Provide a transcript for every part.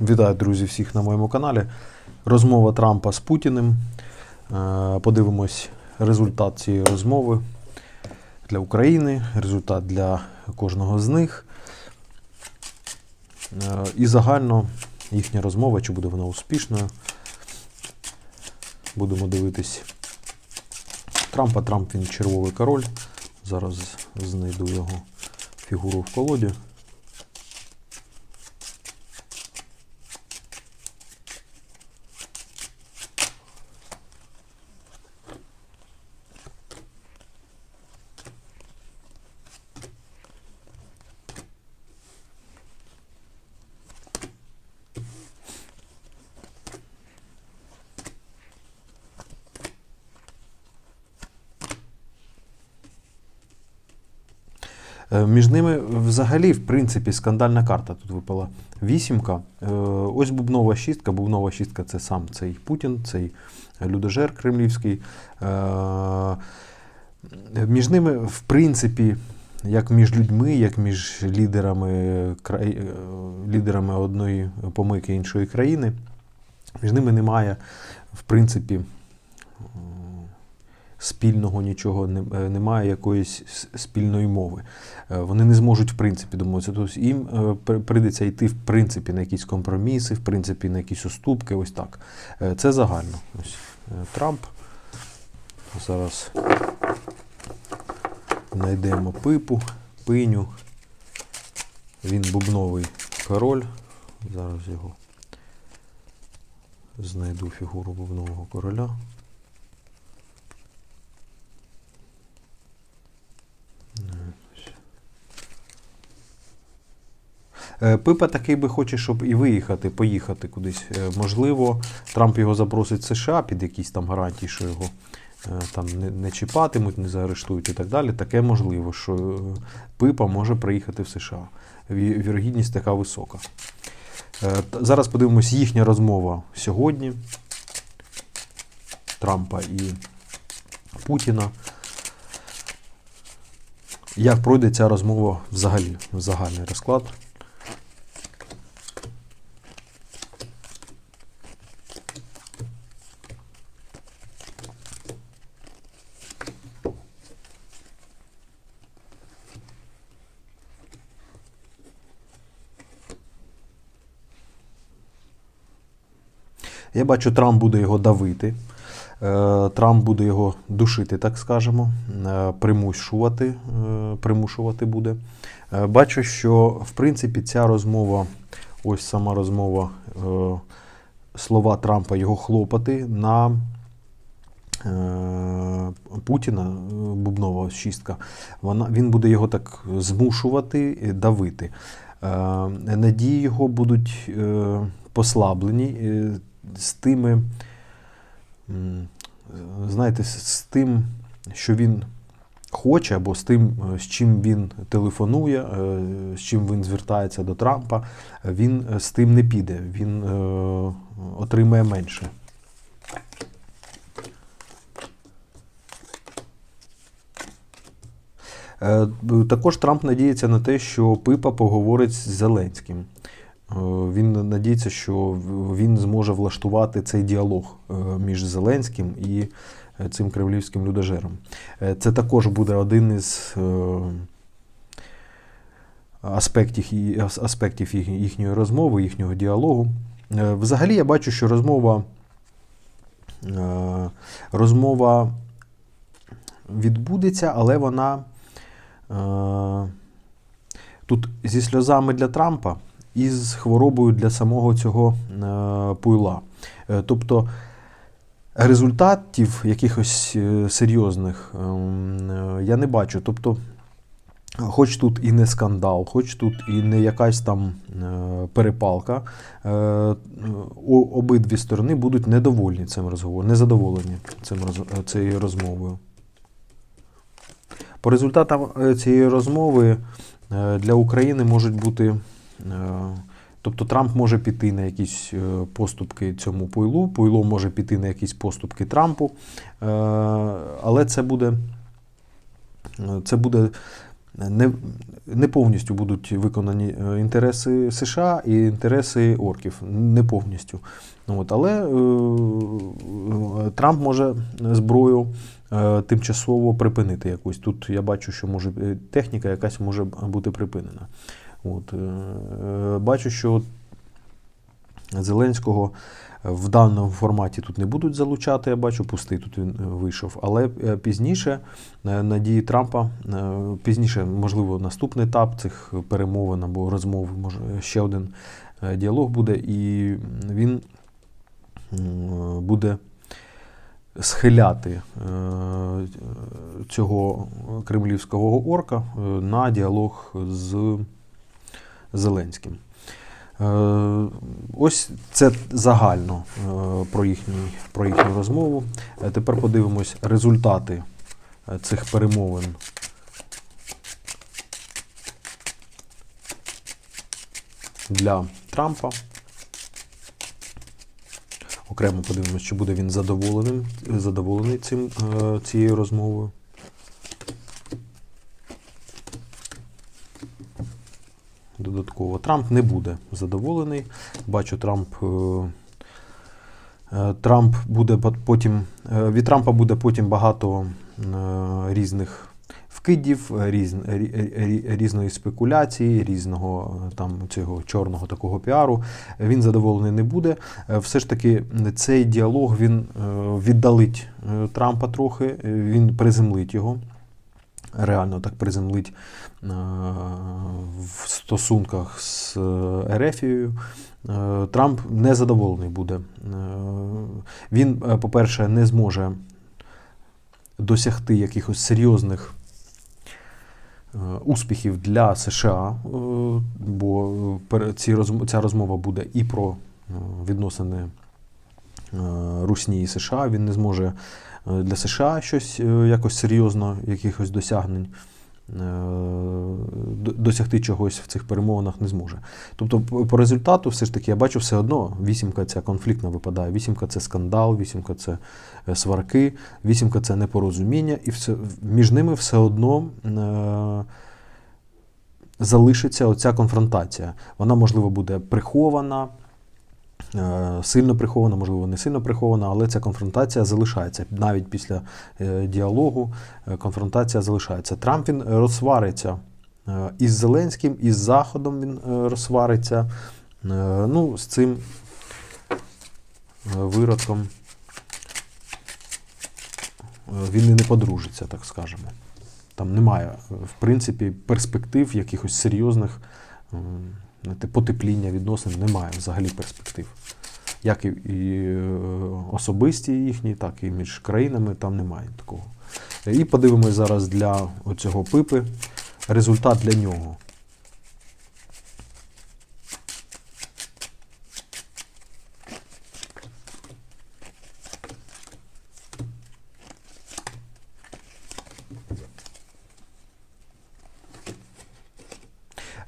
Вітаю, друзі, всіх на моєму каналі. Розмова Трампа з Путіним. Е, Подивимось результат цієї розмови для України, результат для кожного з них. Е, І загально їхня розмова, чи буде вона успішною. Будемо дивитись Трампа. Трамп він червовий король. Зараз знайду його фігуру в колоді. Між ними взагалі, в принципі, скандальна карта тут випала. Вісімка. Е, Ось бубнова шістка. Бубнова шістка це сам цей Путін, цей людожер кремлівський. Е, Між ними, в принципі, як між людьми, як між лідерами, е, лідерами одної помийки іншої країни, між ними немає, в принципі, спільного нічого, е, немає якоїсь спільної мови. Е, Вони не зможуть в принципі домовитися. Тобто їм е, прийдеться йти в принципі на якісь компроміси, в принципі на якісь уступки. Ось так. Це загально. Ось Трамп. Зараз знайдемо пипу, пиню. Він бубновий король. Зараз його знайду фігуру бубнового короля. Пипа такий би хоче, щоб і виїхати, поїхати кудись. Е, Можливо, Трамп його запросить в США під якісь там гарантії, що його е, там не, не чіпатимуть, не заарештують і так далі. Таке можливо, що е, Пипа може приїхати в США. Вірогідність така висока. Е, Зараз подивимось їхня розмова сьогодні. Трампа і Путіна. Як пройде ця розмова взагалі, в загальний розклад? Я бачу, Трамп буде його давити. Е, Трамп буде його душити, так скажемо, е, примушувати, е, примушувати буде. Бачу, що в принципі ця розмова, ось сама розмова, слова Трампа, його хлопати на Путіна, Бубнова шістка, вона, він буде його так змушувати, давити. Надії його будуть послаблені з тими, знаєте, з- тим, що він хоче, або з тим, е, з чим він телефонує, е, з чим він звертається до Трампа, він е, з тим не піде, він отримає менше. Також Трамп надіється на те, що Пипа поговорить з Зеленським. Е, Він надіється, що він зможе влаштувати цей діалог е, між Зеленським і е, цим кремлівським людожером. Це також буде один із аспектів, аспектів їхньої розмови, їхнього діалогу. Взагалі я бачу, що розмова, розмова відбудеться, але вона тут зі сльозами для Трампа і з хворобою для самого цього е, пуйла. Е, Тобто результатів якихось е, серйозних ем, я не бачу. Тобто, хоч тут і не скандал, хоч тут і не якась там перепалка, обидві сторони будуть недовольні цим розговором, незадоволені цим цією розмовою. По результатам цієї розмови для України можуть бути. Е, Тобто Трамп може піти на якісь е, поступки цьому пуйлу, пуйло може піти на якісь поступки Трампу, е, але це буде, це буде не, не повністю будуть виконані інтереси США і інтереси орків. Не повністю. От, але Трамп може зброю тимчасово припинити якусь. Тут я бачу, що може техніка якась може бути припинена. От, е, бачу, що Зеленського в даному форматі тут не будуть залучати, я бачу, пустий тут він е, вийшов. Але е, пізніше е, на дії Трампа, пізніше, можливо, наступний етап цих перемовин або розмов, може ще один діалог буде, і він буде схиляти цього кремлівського орка на діалог з Зеленським. Е, Ось це загально е, про їхню, про їхню розмову. Е, Тепер подивимось результати цих перемовин. Для Трампа. Окремо подивимось, чи буде він задоволений, задоволений цим, цією розмовою. Додатково Трамп не буде задоволений. Бачу, Трамп. е, е, Трамп буде потім. е, Від Трампа буде потім багато різних вкидів, різ, рі- рі- різної спекуляції, різного там цього чорного такого піару. Він задоволений не буде. Все ж таки, цей діалог він віддалить Трампа трохи, він приземлить його. Реально так приземлить е, в стосунках з е, Ерефією. Е, Трамп незадоволений буде. Він, по-перше, не зможе досягти якихось серйозних успіхів для США, бо ця розмова буде і про відносини Русні і США. Він не зможе для США щось е, якось серйозно, якихось досягнень. е, Досягти чогось в цих перемовинах не зможе. Тобто, по результату, все ж таки, я бачу все одно, вісімка ця конфліктна випадає. Вісімка це скандал, вісімка це е, сварки, вісімка це непорозуміння, і все, між ними все одно е, залишиться оця конфронтація. Вона, можливо, буде прихована, е, сильно прихована, можливо, не сильно прихована, але ця конфронтація залишається. Навіть після е, діалогу е, конфронтація залишається. Трамп він розсвариться е, із Зеленським, із Заходом він е, розсвариться. Е, Ну, з цим е, виродком е, він і не подружиться, так скажемо. Там немає, е, в принципі, перспектив якихось серйозних потепління відносин, немає взагалі перспектив. Як і е, особисті їхні, так і між країнами там немає такого. І подивимось зараз для оцього пипи результат для нього.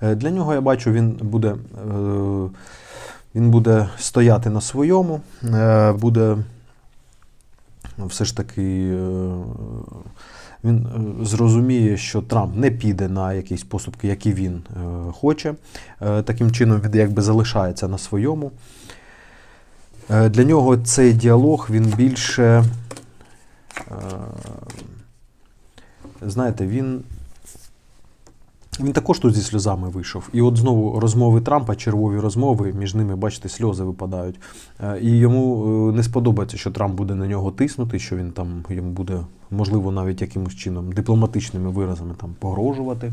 Для нього я бачу, він буде, е, він буде стояти на своєму, е, буде все ж таки. е, Він е, зрозуміє, що Трамп не піде на якісь поступки, які він е, хоче. Е, Таким чином, він якби залишається на своєму. Е, Для нього цей діалог він більше. е, Знаєте, він він також тут зі сльозами вийшов. І от знову розмови Трампа, червові розмови, між ними, бачите, сльози випадають. Е, І йому е, не сподобається, що Трамп буде на нього тиснути, що він там йому буде, можливо, навіть якимось чином дипломатичними виразами там погрожувати.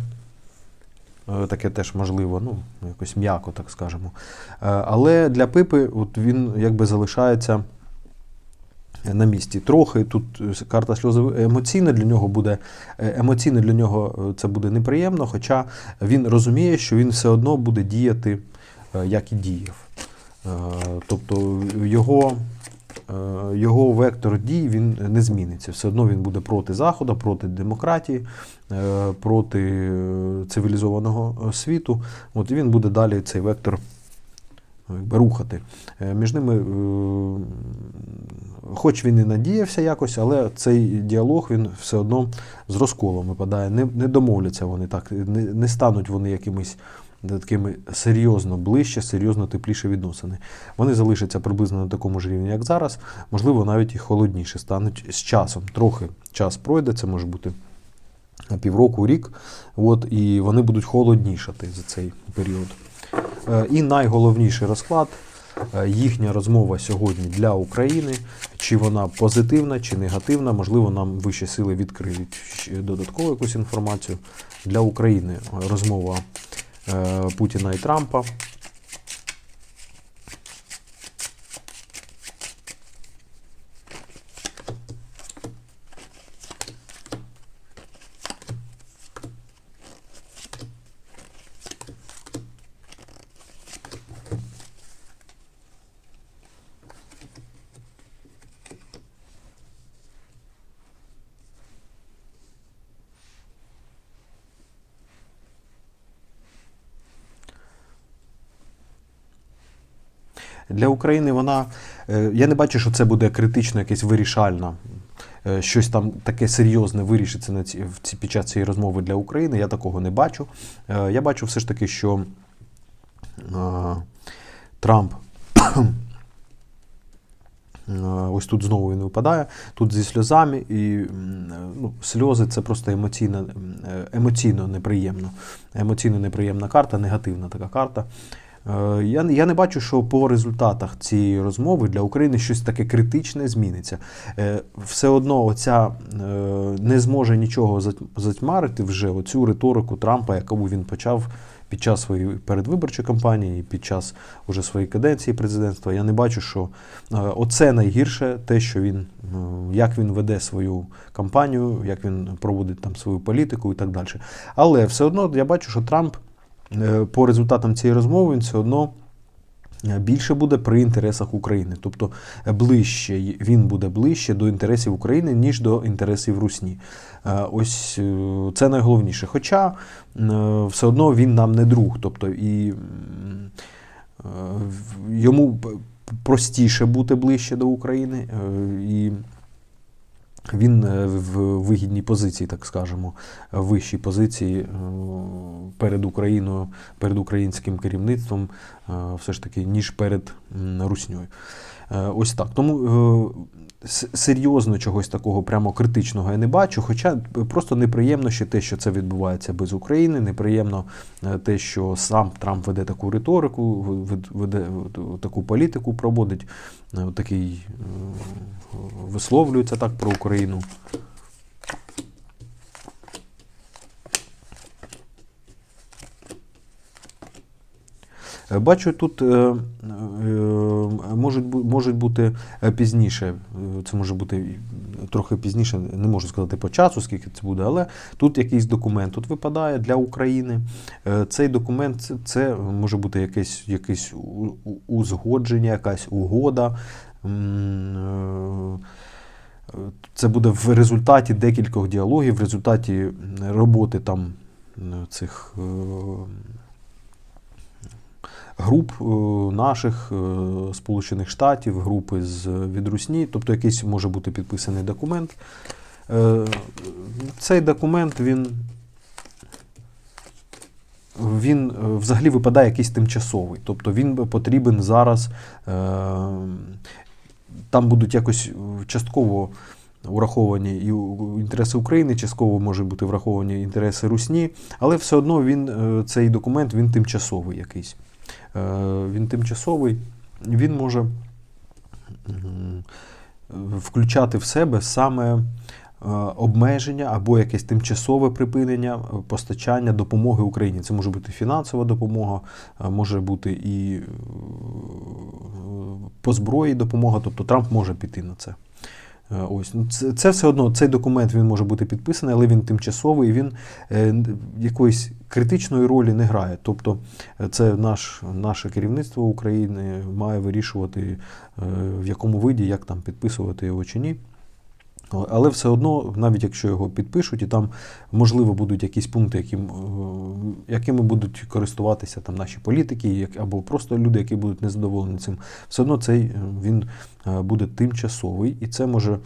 Е, Таке теж можливо, ну, якось м'яко, так скажемо. Але для Пипи от він якби залишається на місці. Трохи тут е, карта сльози емоційна для нього буде е, емоційно для нього е, це буде неприємно, хоча він розуміє, що він все одно буде діяти, як і діяв. Тобто його, його вектор дій він не зміниться. Все одно він буде проти Заходу, проти демократії, проти цивілізованого світу. От він буде далі цей вектор рухати. Е, Між ними, е, хоч він і надіявся якось, але цей діалог він все одно з розколом випадає. Не, не домовляться вони так, не, не стануть вони якимись такими серйозно ближче, серйозно тепліше відносини. Вони залишаться приблизно на такому ж рівні, як зараз, можливо, навіть і холодніше стануть з часом. Трохи час пройде, це може бути півроку, рік, от, і вони будуть холоднішати за цей період. Е, І найголовніший розклад е, їхня розмова сьогодні для України. Чи вона позитивна, чи негативна, можливо, нам вищі сили відкриють додаткову якусь інформацію для України. Розмова е, Путіна і Трампа. Для України вона. е, Я не бачу, що це буде критично якесь вирішальна. е, Щось там таке серйозне вирішиться на ці, під час цієї розмови для України. Я такого не бачу. Е, Я бачу все ж таки, що Трамп. Ось тут знову він випадає, тут зі сльозами, і ну, сльози це просто емоційно, емоційно неприємно. Емоційно неприємна карта, негативна така карта. Е, Я, я не бачу, що по результатах цієї розмови для України щось таке критичне зміниться. Е, Все одно оця е, не зможе нічого затьмарити вже оцю риторику Трампа, яку він почав під час своєї передвиборчої кампанії, під час уже своєї каденції президентства. Я не бачу, що оце найгірше, те, що він, як він веде свою кампанію, як він проводить там свою політику і так далі. Але все одно я бачу, що Трамп по результатам цієї розмови він все одно е, більше буде при інтересах України. Тобто е, ближче він буде ближче до інтересів України, ніж до інтересів Русні. Е, Ось е, це найголовніше. Хоча е, все одно він нам не друг. Тобто і е, йому простіше бути ближче до України. е, І він е, в вигідній позиції, так скажемо, вищій позиції е, перед Україною, перед українським керівництвом, е, все ж таки, ніж перед Русньою. Е, Ось так. Тому е, серйозно чогось такого прямо критичного я не бачу. Хоча просто неприємно ще те, що це відбувається без України. Неприємно е, те, що сам Трамп веде таку риторику, веде е, таку політику, проводить, е, такий е, висловлюється так про Україну. Е, Бачу, тут е, е, можуть, можуть бути е, пізніше, е, це може бути трохи пізніше, не можу сказати по часу, скільки це буде, але тут якийсь документ тут випадає для України. Е, Цей документ це, може бути якесь, якесь узгодження, якась угода. Е, Це буде в результаті декількох діалогів, в результаті роботи там е, цих е, груп е, наших е, Сполучених Штатів, групи з від Русні, тобто якийсь може бути підписаний документ. Е, Цей документ він. Він е, взагалі випадає якийсь тимчасовий, тобто він потрібен зараз. е, Там будуть якось е, частково враховані і інтереси України, частково можуть бути враховані інтереси Русні, але все одно він, е, цей документ він тимчасовий якийсь. Е, Він тимчасовий, він може включати в себе саме е, обмеження або якесь тимчасове припинення е, постачання допомоги Україні. Це може бути фінансова допомога, може бути і по зброї допомога, тобто Трамп може піти на це. Е, Ось ну, це, це все одно цей документ він може бути підписаний, але він тимчасовий, він е, якоїсь критичної ролі не грає. Тобто, е, це наш, наше керівництво України має вирішувати, в якому виді, як там підписувати його чи ні. Але все одно, навіть якщо його підпишуть, і там можливо будуть якісь пункти, які, е, якими будуть користуватися там наші політики, як- або просто люди, які будуть незадоволені цим, все одно цей е, він е, буде тимчасовий, і це може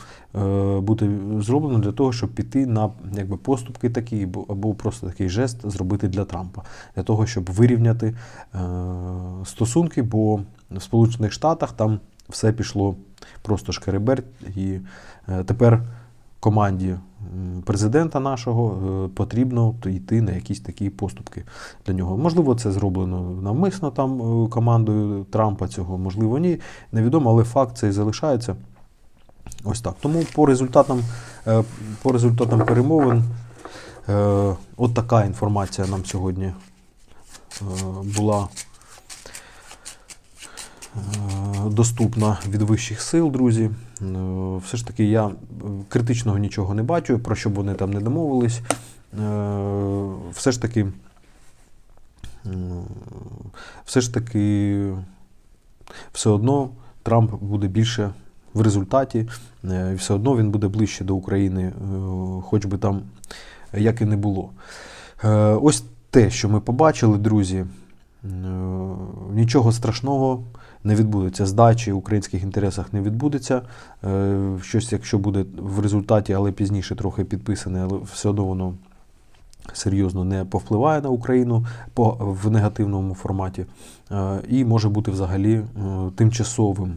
бути зроблено для того, щоб піти на якби, поступки такі, або- просто такий жест зробити для Трампа, для того, щоб вирівняти стосунки, бо в Сполучених Штатах там все пішло просто шкереберть, і е, тепер команді президента нашого е, потрібно йти на якісь такі поступки для нього. Можливо, це зроблено навмисно там е, командою Трампа цього, можливо, ні. Невідомо, але факт цей залишається. Ось так. Тому по результатам, по результатам перемовин, от така інформація нам сьогодні була доступна від вищих сил, друзі. Е, Все ж таки, я е, критичного нічого не бачу, про що б вони там не домовились. Е, Все ж таки, все ж таки, все одно Трамп буде більше в результаті, е, все одно він буде ближче до України, е, хоч би там як і не було. Е, Ось те, що ми побачили, друзі. Е, Нічого страшного не відбудеться. Здачі в українських інтересах не відбудеться. Е, Щось, якщо буде в результаті, але пізніше трохи підписане, але все одно воно серйозно не повпливає на Україну в негативному форматі. Е, І може бути взагалі е, тимчасовим.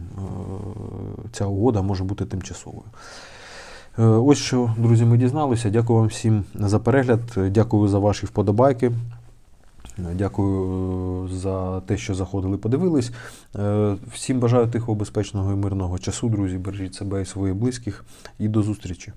Ця угода може бути тимчасовою. Ось що, друзі, ми дізналися. Дякую вам всім за перегляд. Дякую за ваші вподобайки. Дякую е, за те, що заходили, подивились. Е, Всім бажаю тихого, безпечного і мирного часу, друзі. Бережіть себе і своїх близьких. І до зустрічі.